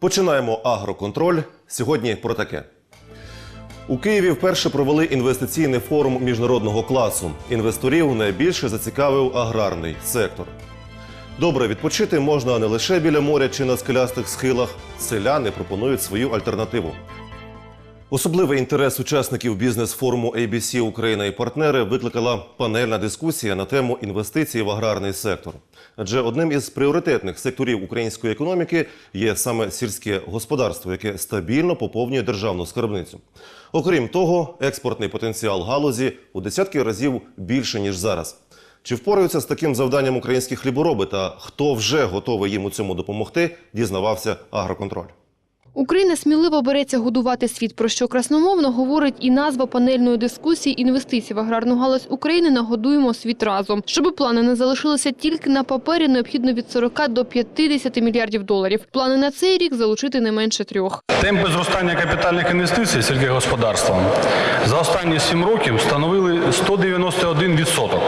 Починаємо агроконтроль. Сьогодні про таке. У Києві вперше провели інвестиційний форум міжнародного класу. Інвесторів найбільше зацікавив аграрний сектор. Добре відпочити можна не лише біля моря чи на скелястих схилах. Селяни пропонують свою альтернативу. Особливий інтерес учасників бізнес-форуму ABC Україна і партнери викликала панельна дискусія на тему інвестицій в аграрний сектор. Адже одним із пріоритетних секторів української економіки є саме сільське господарство, яке стабільно поповнює державну скарбницю. Окрім того, експортний потенціал галузі у десятки разів більше ніж зараз. Чи впораються з таким завданням українські хлібороби та хто вже готовий їм у цьому допомогти, дізнавався агроконтроль. Україна сміливо береться годувати світ, про що красномовно говорить і назва панельної дискусії інвестицій в аграрну галузь України «Нагодуємо світ разом». Щоб плани не залишилися тільки на папері, необхідно від 40 до 50 мільярдів доларів. Плани на цей рік залучити не менше трьох. Темпи зростання капітальних інвестицій сільськогосподарством за останні 7 років становили 191%,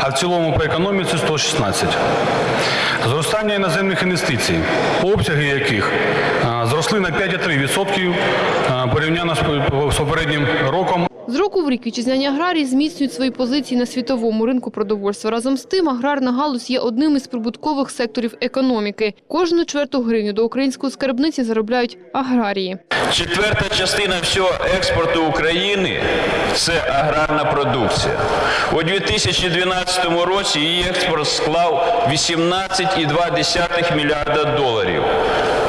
а в цілому по економіці 116%. Зростання іноземних інвестицій, обсяги яких а, зросли на 5,3% а, порівняно з з попереднім роком. З року в рік вітчизняні аграрії зміцнюють свої позиції на світовому ринку продовольства. Разом з тим, аграрна галузь є одним із прибуткових секторів економіки. Кожну чверту гривню до української скарбниці заробляють аграрії. Четверта частина всього експорту України це аграрна продукція. У 2012 році її експорт склав 18,2 мільярда доларів,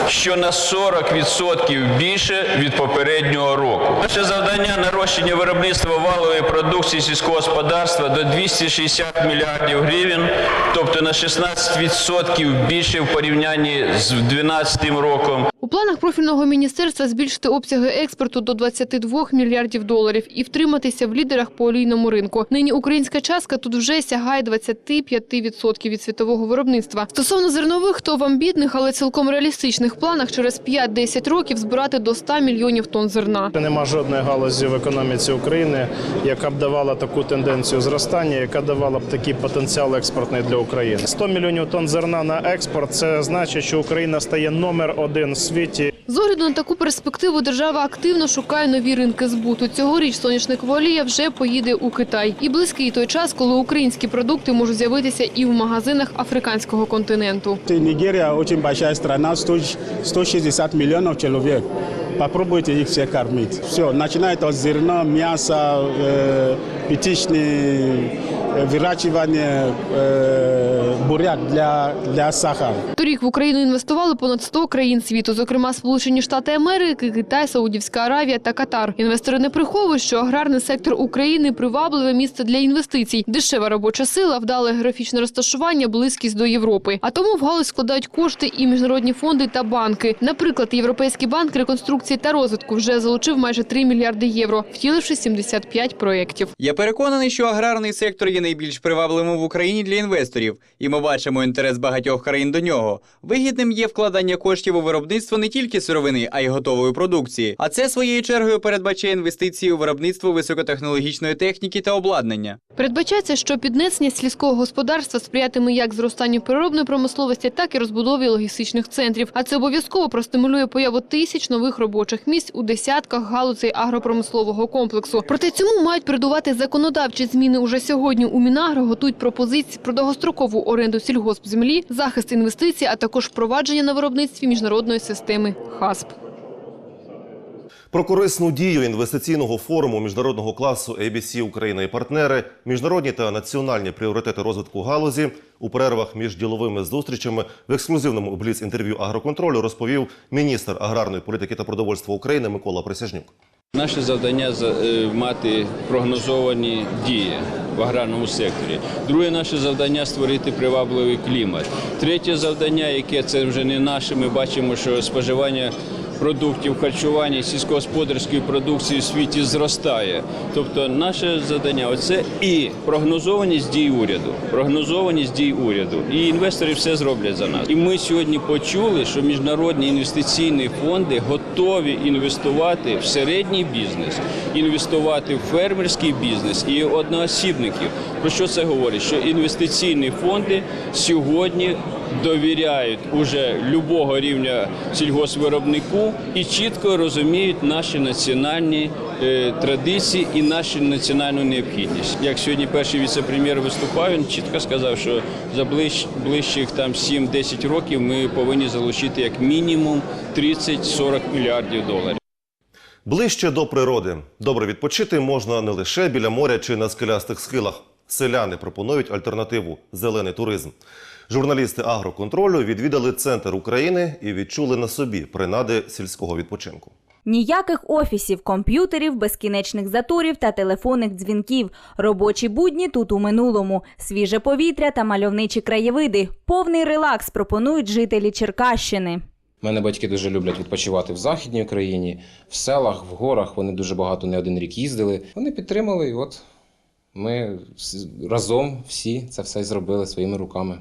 що на 40% більше від попереднього року. Наше завдання нарощення виробництва валової продукції сільського господарства до 260 мільярдів гривень, тобто на 16% більше в порівнянні з 2012 роком. У планах профільного міністерства збільшити обсяги експорту до 22 мільярдів доларів і втриматися в лідерах по олійному ринку. Нині українська частка тут вже сягає 25% від світового виробництва. Стосовно зернових, то в амбітних, але цілком реалістичних планах через 5-10 років збирати до 100 мільйонів тонн зерна. Нема жодної галузі в економіці України, яка б давала таку тенденцію зростання, яка давала б такий потенціал експортний для України. 100 мільйонів тонн зерна на експорт це значить, що Україна стає номер один в світі. З огляду на таку перспективу держава активно шукає нові ринки збуту. Цьогоріч соняшникова олія вже поїде у Китай. І близький той час, коли українські продукти можуть з'явитися і в магазинах африканського континенту. Нигерия очень большая страна, 160 миллионов человек. Попробуйте их все кормить. Все, начинает от зерна, мяса, э, птичные, э, выращивание э, буряк для, для сахара. Торік в Україну інвестували понад 100 країн світу, зокрема Сполучені Штати Америки, Китай, Саудівська Аравія та Катар. Інвестори не приховують, що аграрний сектор України привабливе місце для інвестицій, дешева робоча сила, вдале географічне розташування, близькість до Європи. А тому в галузь складають кошти і міжнародні фонди та банки. Наприклад, Європейський банк реконструкції та розвитку вже залучив майже 3 мільярди євро, втіливши 75 проєктів. Я переконаний, що аграрний сектор є найбільш привабливим в Україні для інвесторів, і ми бачимо інтерес багатьох країн до нього. Вигідним є вкладання коштів у виробництво не тільки сировини, а й готової продукції. А це своєю чергою передбачає інвестиції у виробництво високотехнологічної техніки та обладнання. Передбачається, що піднесення сільського господарства сприятиме як зростанню переробної промисловості, так і розбудові логістичних центрів. А це обов'язково простимулює появу тисяч нових робочих місць у десятках галузей агропромислового комплексу. Проте цьому мають передувати законодавчі зміни уже сьогодні. У Мінагро готують пропозиції про довгострокову оренду сільгоспземлі, захист інвестицій, а також впровадження на виробництві міжнародної системи ХАСП. Про корисну дію інвестиційного форуму міжнародного класу ABC Україна і партнери, міжнародні та національні пріоритети розвитку галузі у перервах між діловими зустрічами в ексклюзивному бліц інтерв'ю агроконтролю розповів міністр аграрної політики та продовольства України Микола Присяжнюк. Наше завдання за- е, мати прогнозовані дії в аграрному секторі. Друге наше завдання створити привабливий клімат. Третє завдання, яке це вже не наше, ми бачимо, що споживання продуктів харчування, сільськогосподарської продукції в світі зростає. Тобто наше завдання оце і прогнозованість дій уряду. Прогнозованість дій уряду. І інвестори все зроблять за нас. І ми сьогодні почули, що міжнародні інвестиційні фонди готові інвестувати в середній бізнес, інвестувати в фермерський бізнес і одноосібників. Про що це говорить? Що інвестиційні фонди сьогодні довіряють уже любого рівня сільгоспвиробнику і чітко розуміють наші національні е, традиції і нашу національну необхідність. Як сьогодні перший віце-прем'єр виступав, він чітко сказав, що за ближ, ближчих там 7-10 років ми повинні залучити як мінімум 30-40 мільярдів доларів. Ближче до природи. Добре відпочити можна не лише біля моря чи на скелястих схилах. Селяни пропонують альтернативу зелений туризм. Журналісти агроконтролю відвідали центр України і відчули на собі принади сільського відпочинку. Ніяких офісів, комп'ютерів, безкінечних заторів та телефонних дзвінків. Робочі будні тут у минулому. Свіже повітря та мальовничі краєвиди. Повний релакс пропонують жителі Черкащини. Мене батьки дуже люблять відпочивати в Західній Україні, в селах, в горах. Вони дуже багато не один рік їздили. Вони підтримали, і от ми разом всі це все зробили своїми руками.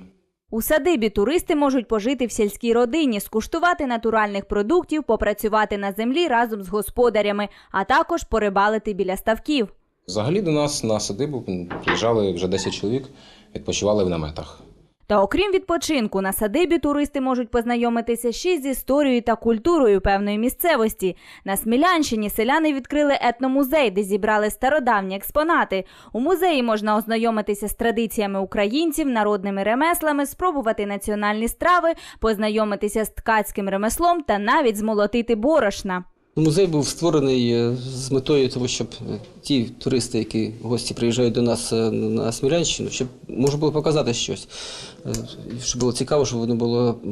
У садибі туристи можуть пожити в сільській родині, скуштувати натуральних продуктів, попрацювати на землі разом з господарями, а також порибалити біля ставків. Взагалі до нас на садибу приїжджали вже 10 чоловік, відпочивали в наметах. Та окрім відпочинку, на садибі туристи можуть познайомитися ще з історією та культурою певної місцевості. На Смілянщині селяни відкрили етномузей, де зібрали стародавні експонати. У музеї можна ознайомитися з традиціями українців, народними ремеслами, спробувати національні страви, познайомитися з ткацьким ремеслом та навіть змолотити борошна. Музей був створений е, з метою того, щоб е, ті туристи, які гості приїжджають до нас е, на Смілянщину, щоб можна було показати щось. Е, Щоб було цікаво, щоб воно було е,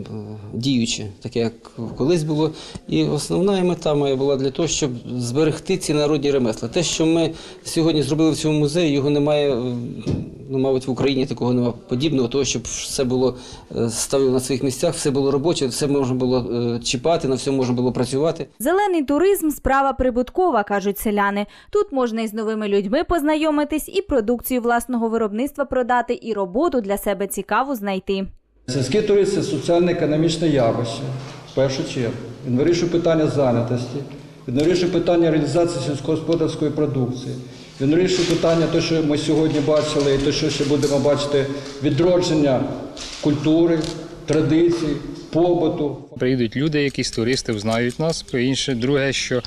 діюче, таке як колись було. І основна мета моя була для того, щоб зберегти ці народні ремесла. Те, що ми сьогодні зробили в цьому музеї, його немає, ну, мабуть, в Україні такого немає подібного, того, щоб все було ставило на своїх місцях, все було робоче, все можна було чіпати, на всьому можна було працювати. Зелений туризм справа прибуткова, кажуть селяни. Тут можна із новими людьми познайомитись, і продукцію власного виробництва продати, і роботу для себе цікаву знайти. Сільський туризм це соціально-економічне явище, в першу чергу. Він вирішує питання зайнятості, він вирішує питання реалізації сільськогосподарської продукції. Він вирішує питання, те, що ми сьогодні бачили, і те, що ще будемо бачити, відродження культури, традицій, побуту. Приїдуть люди, якісь туристи знають нас. Інше, друге, що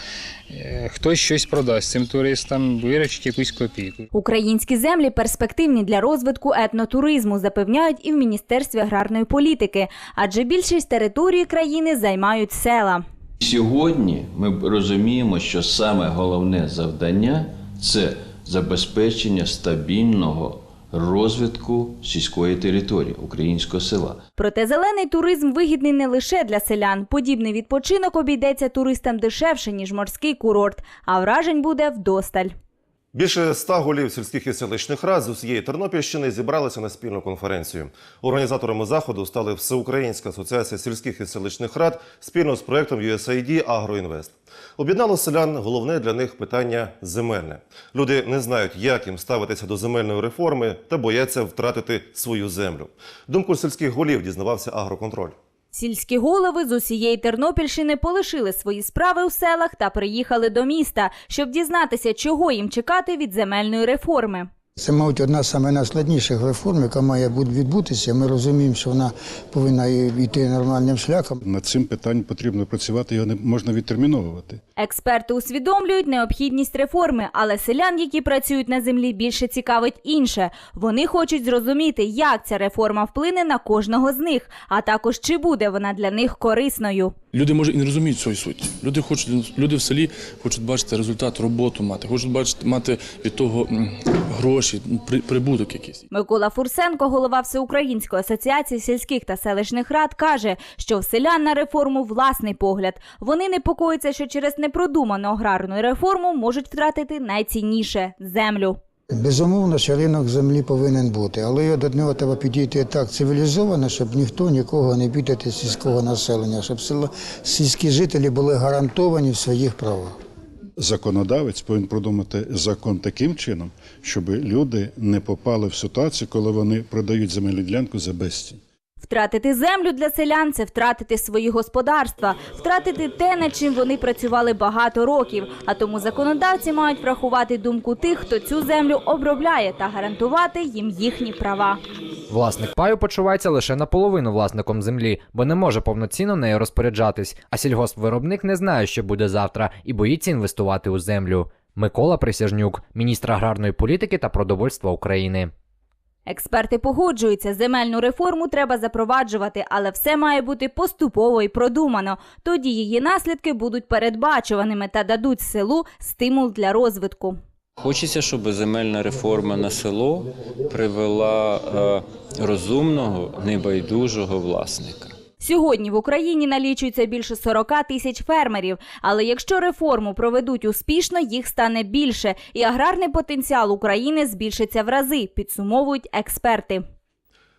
е, хтось щось продасть цим туристам, виручить якусь копійку. Українські землі перспективні для розвитку етнотуризму, запевняють і в Міністерстві аграрної політики, адже більшість території країни займають села. Сьогодні ми розуміємо, що саме головне завдання це забезпечення стабільного розвитку сільської території українського села. Проте зелений туризм вигідний не лише для селян. Подібний відпочинок обійдеться туристам дешевше, ніж морський курорт, а вражень буде вдосталь. Більше ста голів сільських і селищних рад з усієї Тернопільщини зібралися на спільну конференцію. Організаторами заходу стали Всеукраїнська асоціація сільських і селищних рад спільно з проектом USAID «Агроінвест». Об'єднало селян головне для них питання земельне. Люди не знають, як їм ставитися до земельної реформи та бояться втратити свою землю. Думку сільських голів дізнавався агроконтроль. Сільські голови з усієї Тернопільщини полишили свої справи у селах та приїхали до міста, щоб дізнатися, чого їм чекати від земельної реформи. Це, мабуть, одна з найскладніших реформ, яка має бу- відбутися. Ми розуміємо, що вона повинна йти нормальним шляхом. Над цим питанням потрібно працювати, його не можна відтерміновувати. Експерти усвідомлюють необхідність реформи, але селян, які працюють на землі, більше цікавить інше. Вони хочуть зрозуміти, як ця реформа вплине на кожного з них, а також чи буде вона для них корисною. Люди може і не розуміють цієї суті. Люди хочуть, люди в селі хочуть бачити результат, роботу мати, хочуть бачити мати від того гроші, при- прибуток якийсь. Микола Фурсенко, голова Всеукраїнської асоціації сільських та селищних рад, каже, що в селян на реформу власний погляд. Вони непокоїться, що через непродуману аграрну реформу можуть втратити найцінніше землю. Безумовно, що ринок землі повинен бути, але до нього треба підійти так цивілізовано, щоб ніхто нікого не бідати сільського населення, щоб село, сільські жителі були гарантовані в своїх правах. Законодавець повинен продумати закон таким чином, щоб люди не попали в ситуацію, коли вони продають земельну ділянку за безцінь. Втратити землю для селян це втратити свої господарства, втратити те, над чим вони працювали багато років. А тому законодавці мають врахувати думку тих, хто цю землю обробляє, та гарантувати їм їхні права. Власник паю почувається лише наполовину власником землі, бо не може повноцінно нею розпоряджатись. А сільгоспвиробник не знає, що буде завтра, і боїться інвестувати у землю. Микола Присяжнюк, міністр аграрної політики та продовольства України. Експерти погоджуються, земельну реформу треба запроваджувати, але все має бути поступово і продумано. Тоді її наслідки будуть передбачуваними та дадуть селу стимул для розвитку. Хочеться, щоб земельна реформа на село привела е, розумного, небайдужого власника. Сьогодні в Україні налічується більше 40 тисяч фермерів, але якщо реформу проведуть успішно, їх стане більше, і аграрний потенціал України збільшиться в рази, підсумовують експерти.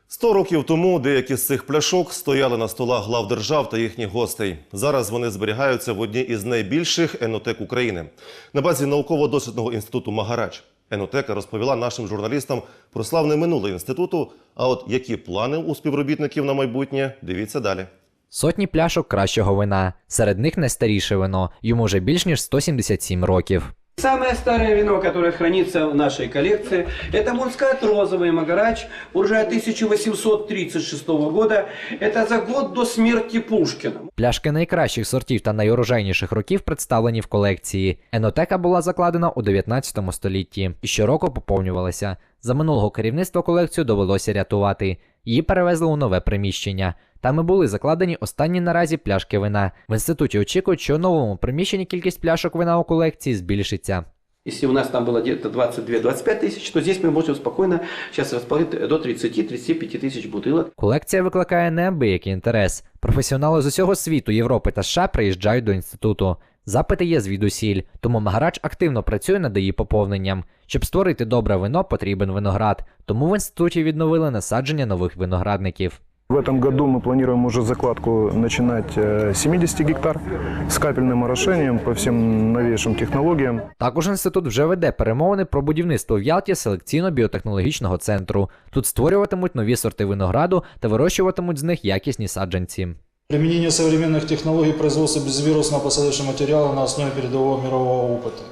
Сто років тому деякі з цих пляшок стояли на столах глав держав та їхніх гостей. Зараз вони зберігаються в одній із найбільших енотек України на базі науково-дослідного інституту Магарач. Енотека розповіла нашим журналістам про славне минуле інституту. А от які плани у співробітників на майбутнє, дивіться далі. Сотні пляшок кращого вина. Серед них найстаріше вино. Йому вже більш ніж 177 років. Самое старое вино, которое хранится в нашей коллекции, это Мунскат розовый Магарач, урожая 1836 года. Это за год до смерти Пушкина. Пляшки найкращих сортів та найурожайніших років представлені в колекції. Енотека була закладена у 19 столітті і щороку поповнювалася. За минулого керівництва колекцію довелося рятувати. Її перевезли у нове приміщення. Там і були закладені останні наразі пляшки вина. В інституті очікують, що у новому приміщенні кількість пляшок вина у колекції збільшиться. Если у нас там было где-то 22-25 тысяч, то здесь мы можем спокойно сейчас расположить до 30-35 тысяч бутылок. Колекція викликає неабиякий інтерес. Професіонали з усього світу, Європи та США приїжджають до інституту. Запити є звідусіль, тому Магарач активно працює над її поповненням. Щоб створити добре вино, потрібен виноград. Тому в інституті відновили насадження нових виноградників. В этом году мы планируем уже закладку начинать э, 70 гектар с капельным орошением по всем новейшим технологиям. Також інститут вже веде перемовини про будівництво в Ялті селекційно-біотехнологічного центру. Тут створюватимуть нові сорти винограду та вирощуватимуть з них якісні саджанці. Применение современных технологий производства безвирусного посадочного материала на основе передового мирового опыта.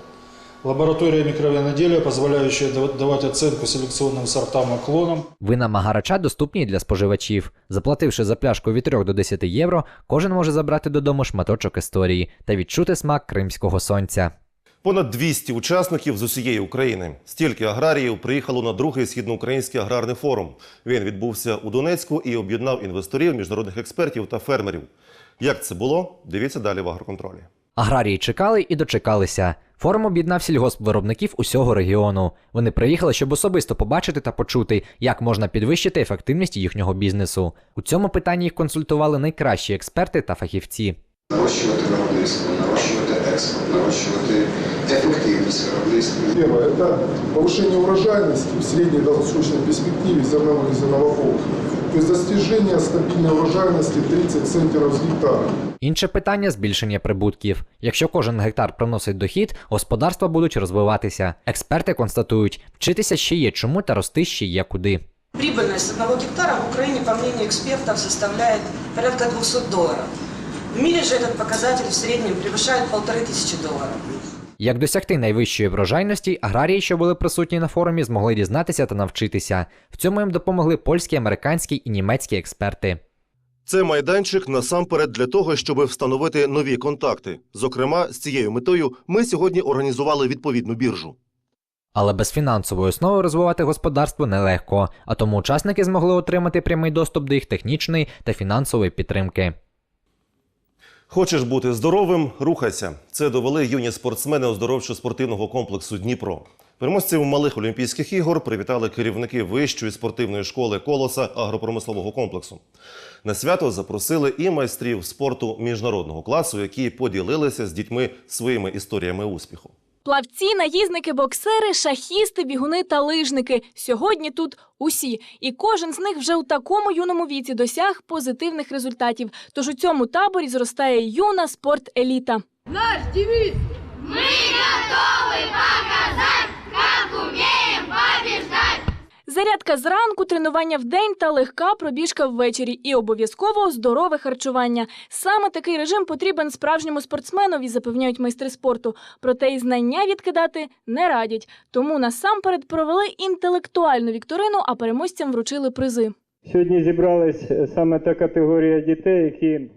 Лаборатория микровиноделия, позволяющая дав- давать оценку селекционным сортам и клонам. Вина Магарача доступні і для споживачів. Заплативши за пляшку від 3 до 10 євро, кожен може забрати додому шматочок історії та відчути смак кримського сонця. Понад 200 учасників з усієї України. Стільки аграріїв приїхало на другий східноукраїнський аграрний форум. Він відбувся у Донецьку і об'єднав інвесторів, міжнародних експертів та фермерів. Як це було? Дивіться далі в агроконтролі. Аграрії чекали і дочекалися. Форум об'єднав сільгоспвиробників усього регіону. Вони приїхали, щоб особисто побачити та почути, як можна підвищити ефективність їхнього бізнесу. У цьому питанні їх консультували найкращі експерти та фахівці. нарощувати виробництво, нарощувати експорт, нарощувати ефективність виробництва. Первое – это повышение урожайности в средней долгосрочной перспективе зерновых и зерновых. То есть достижение стабильной урожайности 30 центнеров с гектара. Інше питання збільшення прибутків. Якщо кожен гектар приносить дохід, господарства будуть розвиватися. Експерти констатують, вчитися ще є чому та рости ще є куди. Прибыльность одного гектара в Украине, по мнению экспертов, составляет порядка 200 долларов. В мире же этот показатель в среднем превышает полторы тысячи долларов. Як досягти найвищої врожайності, аграрії, що були присутні на форумі, змогли дізнатися та навчитися. В цьому їм допомогли польські, американські і німецькі експерти. Це майданчик насамперед для того, щоб встановити нові контакти. Зокрема, з цією метою ми сьогодні організували відповідну біржу. Але без фінансової основи розвивати господарство нелегко, а тому учасники змогли отримати прямий доступ до їх технічної та фінансової підтримки. Хочеш бути здоровим? Рухайся. Це довели юні спортсмени оздоровчо-спортивного комплексу Дніпро. Переможців малих Олімпійських ігор привітали керівники вищої спортивної школи колоса агропромислового комплексу. На свято запросили і майстрів спорту міжнародного класу, які поділилися з дітьми своїми історіями успіху. Плавці, наїзники, боксери, шахісти, бігуни та лижники. Сьогодні тут усі. І кожен з них вже у такому юному віці досяг позитивних результатів. Тож у цьому таборі зростає юна спорт-еліта. Наш девіз! ми готові показати, як умеем побеждать. Зарядка зранку, тренування вдень та легка пробіжка ввечері. І обов'язково здорове харчування. Саме такий режим потрібен справжньому спортсменові, запевняють майстри спорту. Проте і знання відкидати не радять. Тому насамперед провели інтелектуальну вікторину, а переможцям вручили призи. Сьогодні зібрались е, саме та категорія дітей, які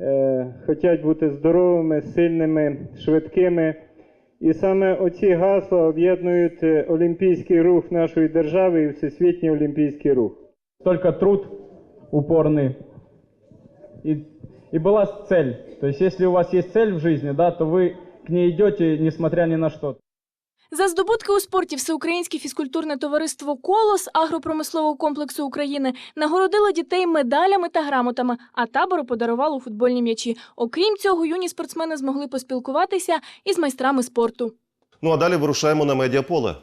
е, хочуть бути здоровими, сильними, швидкими. І саме оці гасла об'єднують е, олімпійський рух нашої держави і всесвітній олімпійський рух. только труд упорный и, и была цель. То есть, если у вас есть цель в жизни, да, то вы к ней идете, несмотря ни на что. За здобутки у спорті Всеукраїнське фізкультурне товариство Колос агропромислового комплексу України нагородило дітей медалями та грамотами, а табору подарувало футбольні м'ячі. Окрім цього, юні спортсмени змогли поспілкуватися із майстрами спорту. Ну а далі вирушаємо на медіаполе.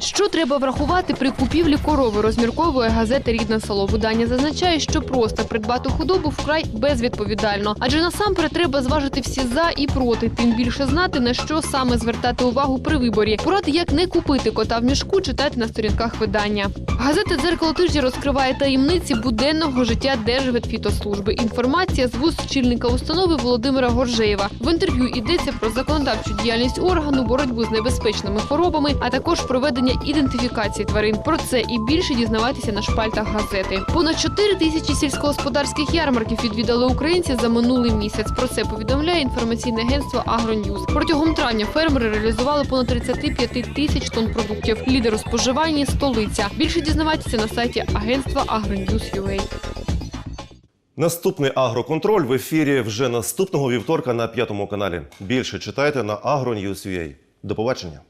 Що треба врахувати при купівлі корови, розмірковує газета Рідне село. Видання зазначає, що просто придбати худобу вкрай безвідповідально, адже насамперед треба зважити всі за і проти, тим більше знати на що саме звертати увагу при виборі. Поради, як не купити кота в мішку, читати на сторінках видання. Газета Дзеркало тижні розкриває таємниці буденного життя Держветфітослужби. Інформація з вуст очільника установи Володимира Горжеєва. В інтерв'ю йдеться про законодавчу діяльність органу, боротьбу з небезпечними хворобами, а також проведення ідентифікації тварин. Про це і більше дізнавайтеся на шпальтах газети. Понад 4 тисячі сільськогосподарських ярмарків відвідали українці за минулий місяць. Про це повідомляє інформаційне агентство Агроньюз. Протягом травня фермери реалізували понад 35 тисяч тонн продуктів. Лідер у споживанні столиця. Більше дізнавайтеся на сайті агентства Агроньюз.UA. Наступний агроконтроль в ефірі вже наступного вівторка на п'ятому каналі. Більше читайте на agronews.ua. До побачення.